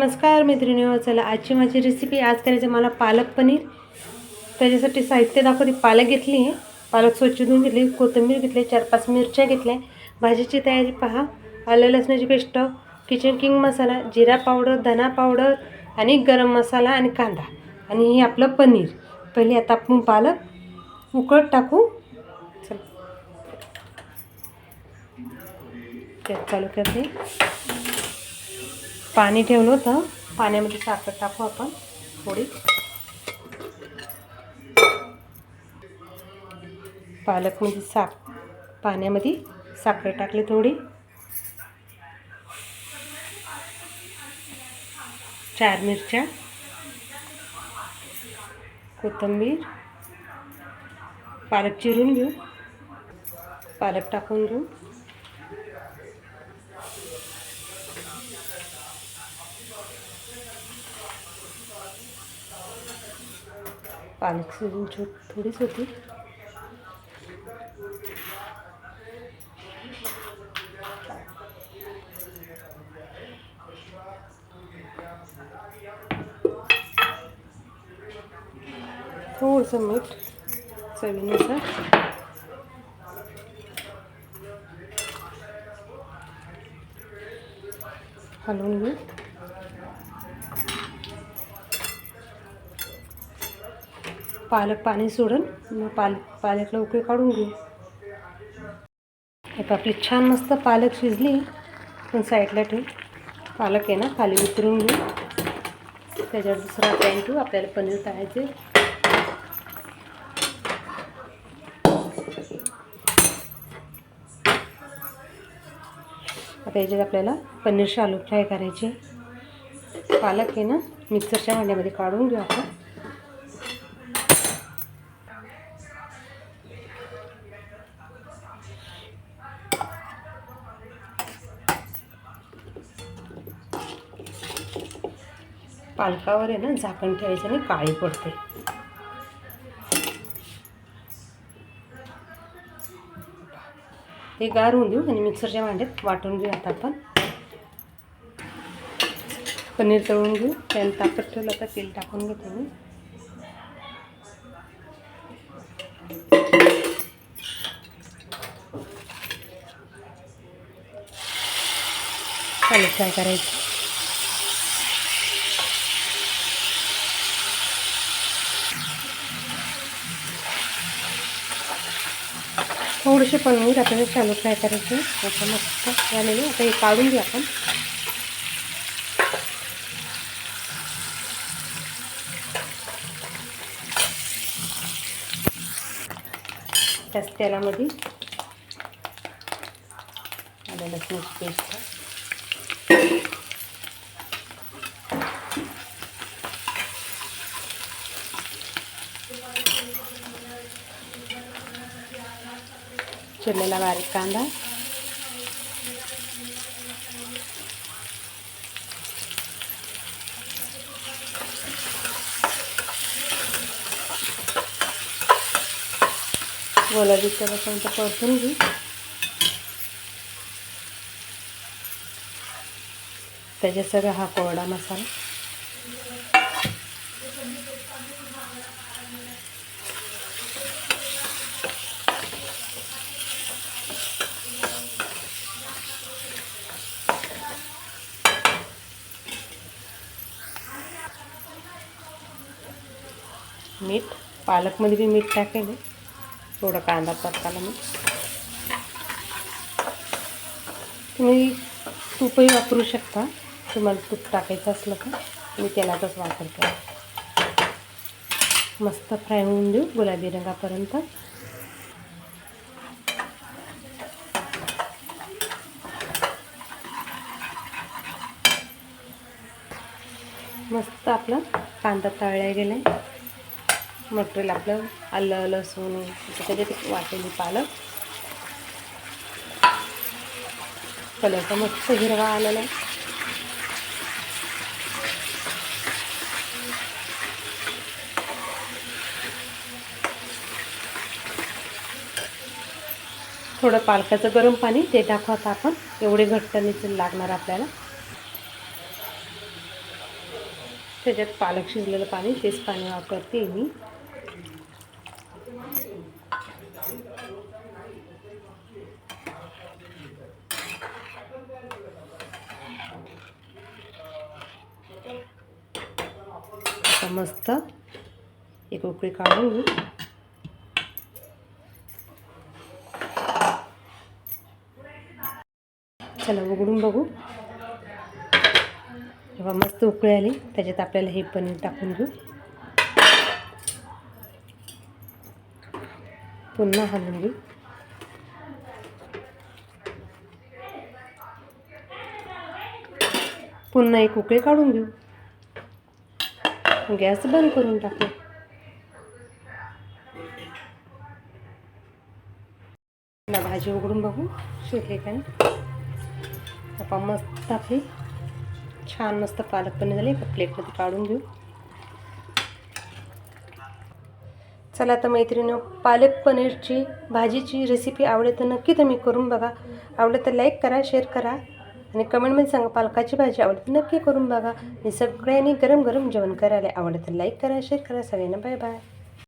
नमस्कार मैत्रिणी चला आजची माझी रेसिपी आज करायचं मला पालक पनीर. त्याच्यासाठी साहित्य दाखवते पालक घेतली आहे. पालक स्वच्छ धुवून घेतली कोथिंबीर घेतली चार पाच मिरच्या घेतल्या. भाजीची तयारी पहा. आलं लसणाची पेस्ट किचन किंग मसाला जिरा पावडर धना पावडर आणि गरम मसाला आणि कांदा. आणि हे आपलं पनीर. पहिले आता आपण पालक उकळत टाकू. चल. चालू करते पाणी ठेवलं होतं. पाण्यामध्ये साखर टाकू आपण थोडी. पालकमध्ये साख पाण्यामध्ये साखर टाकली थोडी. चार मिरच्या. कोथिंबीर. पालक चिरून घेऊ. पालक टाकून घेऊ. पालक शिजून छोट थोडीच होती. थोडंसं मीठ चवीनुसार. हलवून घेऊ. पालक पाणी सोडून मग पाल पालकला उकळी काढून घेऊ. आता आपली छान मस्त पालक शिजली पण साईडला ठेवू. पालक आहे ना खाली उतरून घेऊ. त्याच्यावर दुसरा पॅन ठेवू आपल्याला पनीर तळायचे आता याच्यात आपल्याला पनीर शालू फ्राय करायचे. पालक आहे ना मिक्सरच्या भांड्यामध्ये काढून घेऊ आपण. पालकावर आहे ना झाकण ठेवायचं आणि काळी पडते. ते गार होऊन देऊ आणि मिक्सरच्या भांड्यात वाटून घेऊ आता आपण. पनीर तळून घेऊ. त्यानं ताकद ठेवलं आता तेल टाकून घेतो मी. चालेल काय करायचं? थोडेसे पनीर आपल्याला चालू फ्राय करायचे आता मस्त झालेले आता हे काढून घेऊ आपण. त्याच तेलामध्ये आलं लसणाची पेस्ट. चिरलेला बारीक कांदा गुलाबी कलरपर्यंत परतून घेऊ त्याच्यात सगळा हा कोरडा मसाला मीठ पालकमध्ये बी मीठ टाकेल थोडा थोडं कांदा परताला मी. तुम्ही तूपही वापरू शकता. तुम्हाला तूप टाकायचं असलं तर मी तेलातच वापरते मस्त फ्राय होऊन देऊ गुलाबी रंगापर्यंत. मस्त आपला कांदा तळल्या गेला आहे मटेरियल आपलं आलं लसूण त्याच्यात वाटेली पालक. कलरचा मस्त हिरवा आलेला आहे. थोडं पालकाचं गरम पाणी ते टाकू आता आपण. एवढे घट्ट निचून लागणार आपल्याला. त्याच्यात पालक शिजलेलं पाणी तेच पाणी वापरते मी. मस्त. एक उकळी काढून घेऊ. चला उघडून बघू. तेव्हा मस्त उकळी आली. त्याच्यात आपल्याला हे पनीर टाकून घेऊ. पुन्हा हलवून घेऊ. पुन्हा एक उकळी काढून घेऊ. गॅस बंद करून टाकू. ना भाजी उघडून बघू शिजली का नाही. मस्त आपली छान मस्त पालक पनीर झाली एका प्लेटमध्ये काढून घेऊ. चला आता मैत्रिणी पालक पनीरची भाजीची रेसिपी आवडेल तर नक्की तुम्ही करून बघा. आवडेल तर लाईक करा शेअर करा. आणि कमेंटमध्ये सांगा पालकाची भाजी आवडते नक्की करून बघा. आणि सगळ्यांनी गरम गरम जेवण करायला आवडतं. लाईक करा शेअर करा. सगळ्यांना बाय बाय